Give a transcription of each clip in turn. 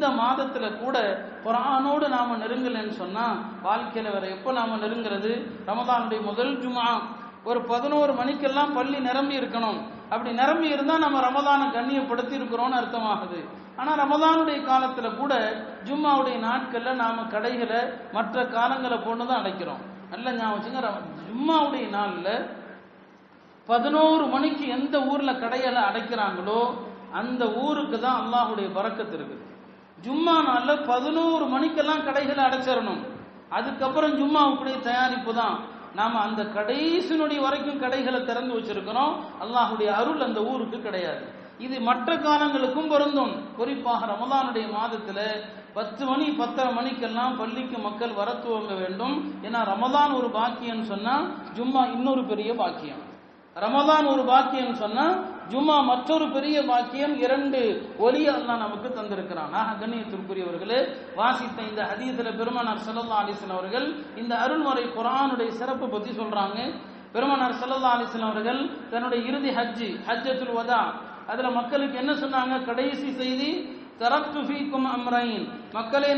இந்த மாதத்துல கூட குரானோடு நாம நெருங்கலைன்னு சொன்னா வாழ்க்கையில வேற எப்போ நாம நெருங்கிறது? ரமதானுடைய முதல் ஜுமா ஒரு பதினோரு மணிக்கெல்லாம் பள்ளி நிரம்பி இருக்கணும். அப்படி நிரம்பி இருந்தா நம்ம ரமதானை கண்ணியப்படுத்தி இருக்கிறோம்னு அர்த்தமாகுது. ஆனா ரமதானுடைய காலத்துல கூட ஜும்மாவுடைய நாட்கள்ல நாம கடைகளை மற்ற காலங்களை போட்டு தான் அடைக்கிறோம். நல்ல ஞாபகம் வச்சுங்க ஜும்மாவுடைய நாள்ல பதினோரு மணிக்கு எந்த ஊர்ல கடைகளை அடைக்கிறாங்களோ அந்த ஊருக்கு தான் அல்லாஹுடைய பறக்கத்து இருக்குது. ஜும்மா நாளில் பதினோரு மணிக்கெல்லாம் கடைகளை அடைச்சிடணும். அதுக்கப்புறம் ஜும்மாவுக்குடைய தயாரிப்பு தான். நாம் அந்த கடைசி நொடி வரைக்கும் கடைகளை திறந்து வச்சிருக்கிறோம். அல்லாஹுடைய அருள் அந்த ஊருக்கு கிடையாது. இது மற்ற காலங்களுக்கும் பொருந்தும். குறிப்பாக ரமதானுடைய மாதத்தில் பத்து மணி பத்தரை மணிக்கெல்லாம் பள்ளிக்கு மக்கள் வர துவங்க வேண்டும். ஏன்னா ரமதான் ஒரு பாக்கியம்னு சொன்னால் ஜும்மா இன்னொரு பெரிய பாக்கியம். ரமதான் ஒரு பாக்கியம் சொன்னா ஜும்மா மற்றொரு பெரிய பாக்கியம் இரண்டு ஒலி அல்லாஹ் நமக்கு தந்திருக்கிறான். ஆக கண்ணியத்திற்குரியவர்களே வாசித்த இந்த ஹதீஸ்ல பெருமனார் சல்லா அலிசன் அவர்கள் இந்த அருள்முறை குரானுடைய சிறப்பு பத்தி சொல்றாங்க. பெருமனார் சல்லா அலிசன் அவர்கள் தன்னுடைய இறுதி ஹஜ்ஜி ஹஜ்ஜத்துல் வதா அதுல மக்களுக்கு என்ன சொன்னாங்க? கடைசி செய்தி தரத்து ஃபீக்கும் அம்ரைன்.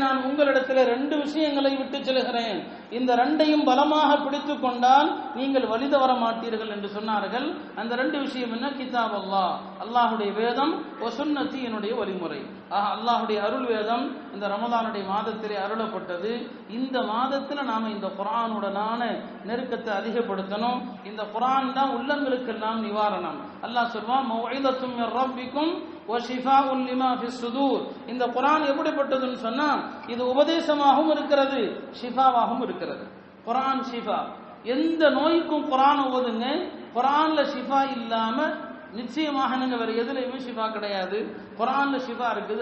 நான் உங்களிடத்தில் ரெண்டு விஷயங்களை விட்டு செல்கிறேன். இந்த ரெண்டையும் பலமாக பிடித்து கொண்டால் நீங்கள் வலித வர மாட்டீர்கள் என்று சொன்னார்கள். அந்த ரெண்டு விஷயம் என்ன? கிதாப் அல்லாஹ். அல்லாஹுடைய வேதம் ஒசுன்னத்தி என்னுடைய வழிமுறை. ஆக அல்லாஹுடைய அருள் வேதம் இந்த ரமதானுடைய மாதத்திலே அருளப்பட்டது. இந்த மாதத்தில் நாம இந்த குரானுடனான நெருக்கத்தை அதிகப்படுத்தணும். இந்த குரான் தான் உள்ளங்களுக்கெல்லாம் நிவாரணம். அல்லாஹ் சொல்வான் ரப்பிக்கும் இந்த குரான் எப்படிப்பட்டதுன்னு சொன்னா இது உபதேசமாகவும் இருக்கிறது ஷிஃபாவாகவும் இருக்கிறது. குரான் ஷிஃபா. எந்த நோய்க்கும் குரான் ஓதுங்க குரான்ல ஷிஃபா இல்லாம நிச்சயமாக நீங்க வேற எதுலையுமே ஷிஃபா கிடையாது. குரான்ல ஷிஃபா இருக்குது.